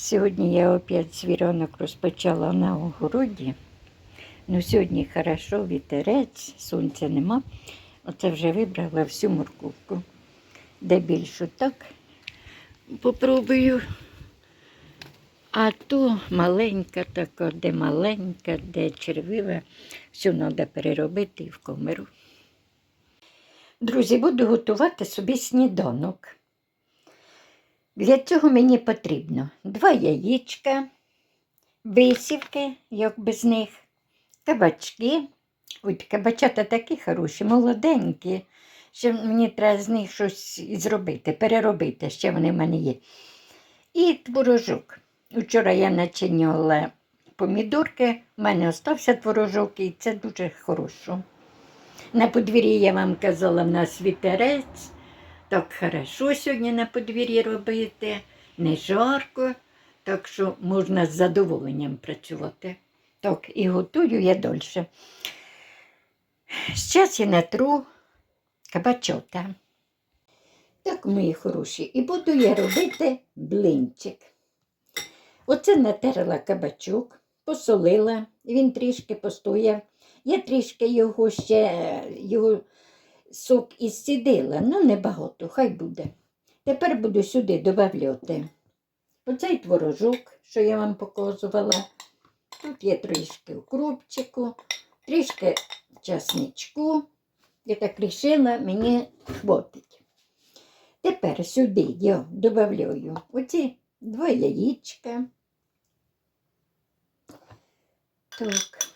Сьогодні я опять свіронок розпочала на огороді. Ну, сьогодні хорошо, вітерець, сонця нема. Оце вже вибрала всю морковку. Де більшу так попробую. А то маленька така, де маленька, де червива, все треба переробити і в комеру. Друзі, буду готувати собі сніданок. Для цього мені потрібно два яєчка, висівки, як без них, кабачки. Ой, кабачата такі хороші, молоденькі. Ще мені треба з них щось зробити, переробити, ще вони в мене є. І творожок. Вчора я начиняла помідорки, в мене остався творожок, і це дуже хорошо. На подвір'ї я вам казала, в нас вітерець. Так хорошо сьогодні на подвір'ї робити, не жарко, так що можна з задоволенням працювати. Так, і готую я дольше. Зараз я натру кабачота. Так, мої хороші, і буду я робити блинчик. Оце натерла кабачок, посолила, він трішки постояв. Я трішки його ще його сок ісцідила, ну небагато, хай буде. Тепер буду сюди додавати оцей творожок, що я вам показувала. Тут є трішки укропчику, трішки часничку. Я так рішила, мені хватить. Тепер сюди я додаю оці два яєчка. Так.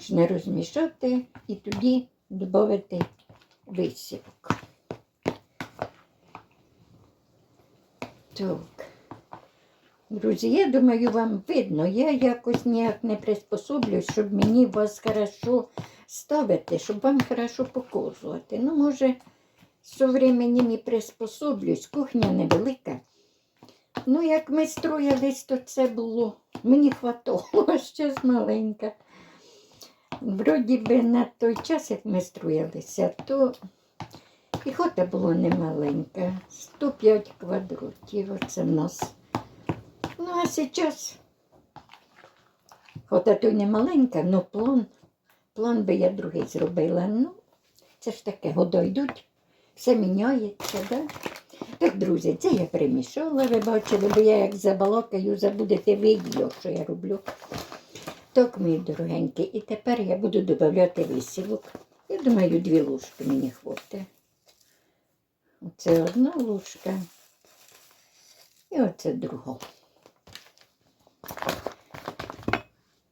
Можна розмішати і тоді додати висівок. Так. Друзі, я думаю, вам видно, я якось ніяк не приспособлюсь, щоб мені вас хорошо ставити, щоб вам хорошо показувати. Ну, може, з временем і приспособлюсь, кухня невелика. Ну, як ми строїлись, то це було, мені хватало, ще з маленька. Вроді би на той час, як ми строїлися, то і хота було немаленька, 105 квадратів, оце в нас. Ну, а зараз хота то не маленька, але план, план би я другий зробила. Ну, це ж таке, года йдуть, все міняється, да? Так, друзі, це я перемішала, ви бачили, бо я як забалакаю, забудете відео, що я роблю. Так, мої дорогенькі, і тепер я буду додавати висівок. Я думаю, дві ложки мені хватить. Оце одна ложка і оце друга.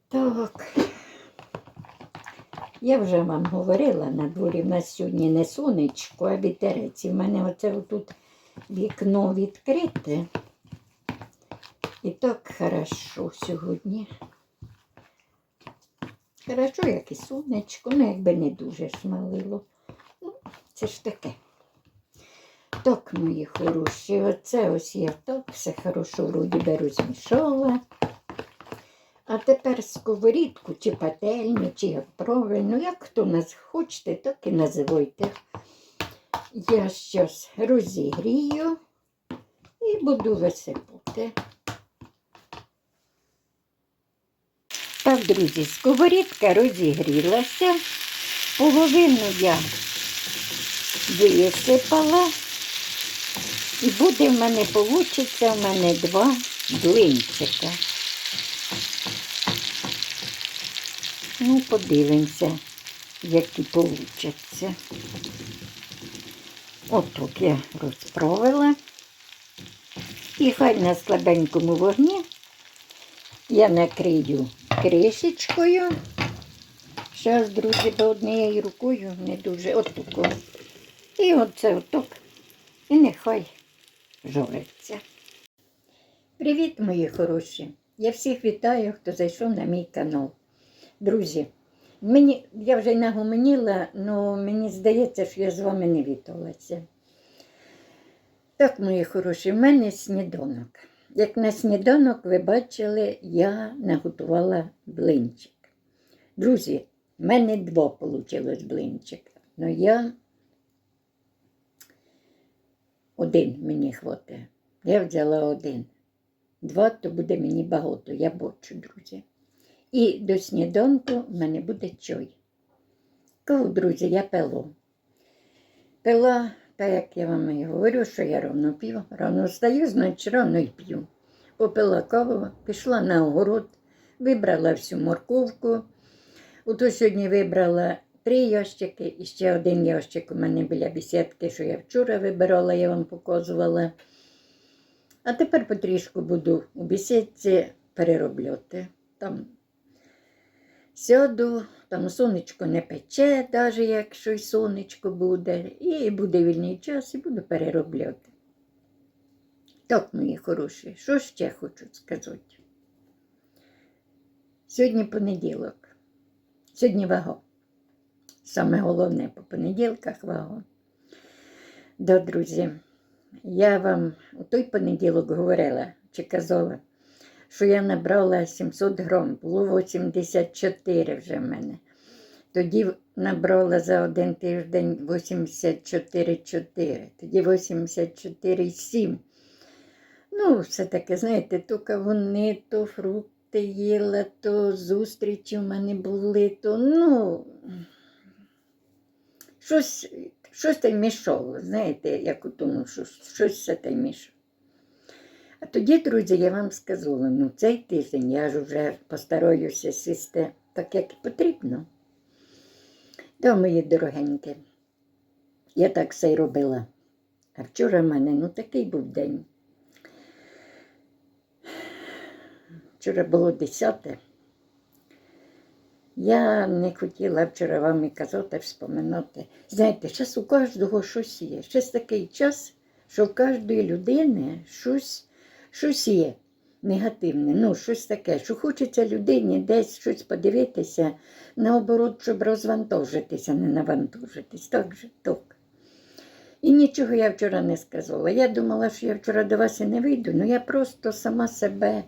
Так. Я вже вам говорила, на дворі в нас сьогодні не сонечко, а вітерець. І в мене оце тут вікно відкрите. І так хорошо сьогодні. Хорошо, як і сонечко, ну якби не дуже шмалило. Ну, це ж таке. Так, мої хороші, оце ось я так все хорошо вроді би розмішала. А тепер сковорідку, чи пательню, чи як правильно, як хто нас хочете, так і називайте. Я зараз розігрію і буду висипати. Так, друзі, сковорідка розігрілася. Половину я висипала. І буде в мене, получиться в мене два блинчика. Ну, подивимося, які получаться. Отут я розправила. І хай на слабенькому вогні я накрию кришечкою. Зараз, друзі, бо однією рукою не дуже отако. І оце отак. І нехай жориться. Привіт, мої хороші! Я всіх вітаю, хто зайшов на мій канал. Друзі, мені, я вже й нагомоніла, але мені здається, що я з вами не віталася. Так, мої хороші, в мене сніданок. Як на сніданок, ви бачили, я наготувала блинчик. Друзі, в мене два вийшло блинчика. Ну я один мені хватає. Я взяла один. Два то буде мені багато, я бачу, друзі. І до сніданку в мене буде чай. Кого, друзі, я пилу. Пила, так як я вам і говорю, що я рано п'ю. Рано встаю, значить рано і п'ю. Попила каву, пішла на огород, вибрала всю морковку. Ото сьогодні вибрала три ящики і ще один ящик у мене біля бесідки, що я вчора вибирала, я вам показувала. А тепер потрішку буду у бесідці переробляти. Там сяду, там сонечко не пече, навіть якщо й сонечко буде, і буде вільний час, і буду переробляти. Так, мої хороші, що ще хочу сказати? Сьогодні понеділок. Сьогодні вага. Саме головне по понеділках вага. Да, друзі, я вам у той понеділок говорила чи казала, що я набрала 700 грам, було 84 вже в мене. Тоді набрала за один тиждень 84,4, тоді 84,7. Ну, все таке, знаєте, то кавуни, то фрукти їла, то зустрічі в мене були, то ну. Щось, щось та й мішало, знаєте, як у тому, що щось все та й мішало. А тоді, друзі, я вам сказала, ну цей тиждень я ж вже постараюся сісти так, як і потрібно. Да, мої дорогенькі, я так все й робила. А вчора в мене ну такий був день. Вчора було 10. Я не хотіла вчора вам і казати, вспоминати. Знаєте, зараз у кожного щось є. Щось такий час, що в кожної людини щось, щось є негативне, ну, щось таке, що хочеться людині десь щось подивитися, наоборот, щоб розвантажитися, не навантажитись. Так же, так. І нічого я вчора не сказала. Я думала, що я вчора до вас і не вийду, але я просто сама себе.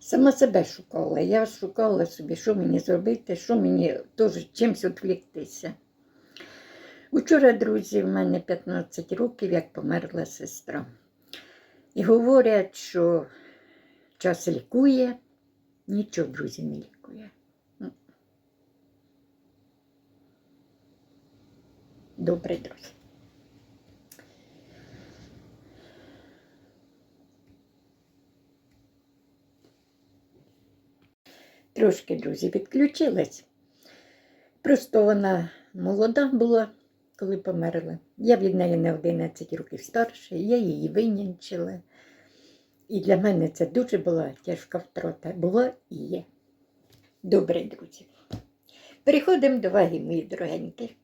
Сама себе шукала. Я шукала собі, що мені зробити, що мені теж чимось відвліктися. Учора, друзі, в мене 15 років, як померла сестра. І говорять, що час лікує, нічого, друзі, не лікує. Добре, друзі. Трошки, друзі, відключилась. Просто вона молода була, коли померла. Я від неї на 11 років старша, я її винянчила. І для мене це дуже була тяжка втрата. Була і є. Добре, друзі. Переходимо до ваги, мої дорогенькі.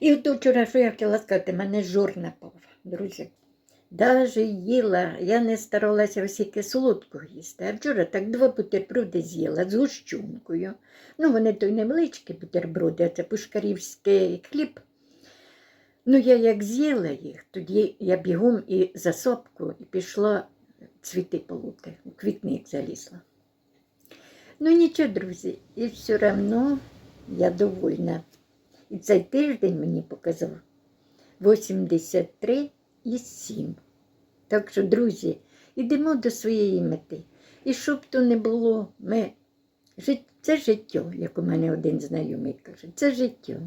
І от вчора, що я хотіла сказати, мене жур напав, друзі. Даже їла, я не старалася всіки солодкого їсти. А вчора так два бутерброди з'їла з гущункою. Ну, вони то й невеличкі бутерброди, а це пушкарівський хліб. Ну, я як з'їла їх, тоді я бігом і за сопку і пішла цвіти полути, у квітник залізла. Ну нічого, друзі, і все одно я довольна. І цей тиждень мені показав 83 і 7. Так що, друзі, йдемо до своєї мети. І щоб то не було, ми... це життя, як у мене один знайомий каже, це життя.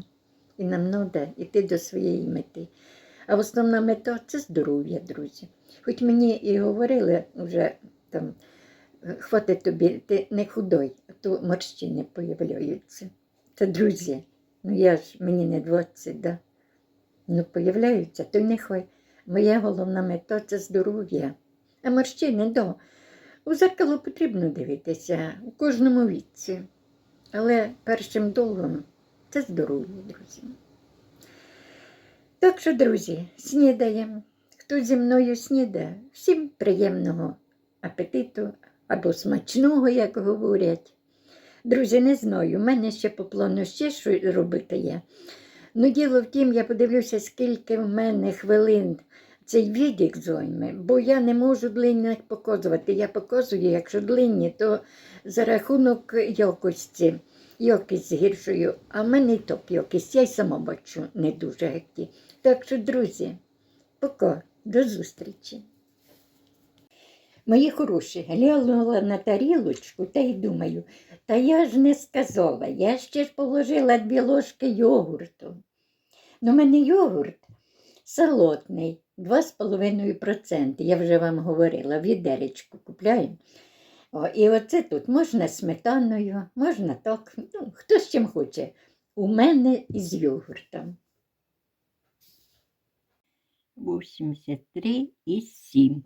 І нам треба йти до своєї мети. А основна мета це здоров'я, друзі. Хоч мені і говорили вже там, хватить тобі, ти не худой, а то морщини появляються. Це друзі, ну я ж мені не 20, да? ну появляються, то нехай. Моя головна мета це здоров'я. А морщини, да. У зеркало потрібно дивитися у кожному віці. Але першим долгом це здоров'я, друзі. Так що, друзі, снідаємо. Хто зі мною снідає, всім приємного апетиту або смачного, як говорять. Друзі, не знаю, у мене ще по плану ще що робити є. Ну, діло в тім, я подивлюся, скільки в мене хвилин цей відік зойме, бо я не можу длинних показувати. Я показую, якщо длинні, то за рахунок якості, якість гіршою, а в мене і топ якість, я й сама бачу не дуже геть. Так що, друзі, пока, до зустрічі. Мої хороші, глянула на тарілочку та й думаю, та я ж не сказала, я ще ж положила дві ложки йогурту. Ну, в мене йогурт солодний, 2,5%. Я вже вам говорила, відеречку купляємо. О, і оце тут можна сметаною, можна так, ну, хто з чим хоче. У мене із йогуртом. 83 і 7.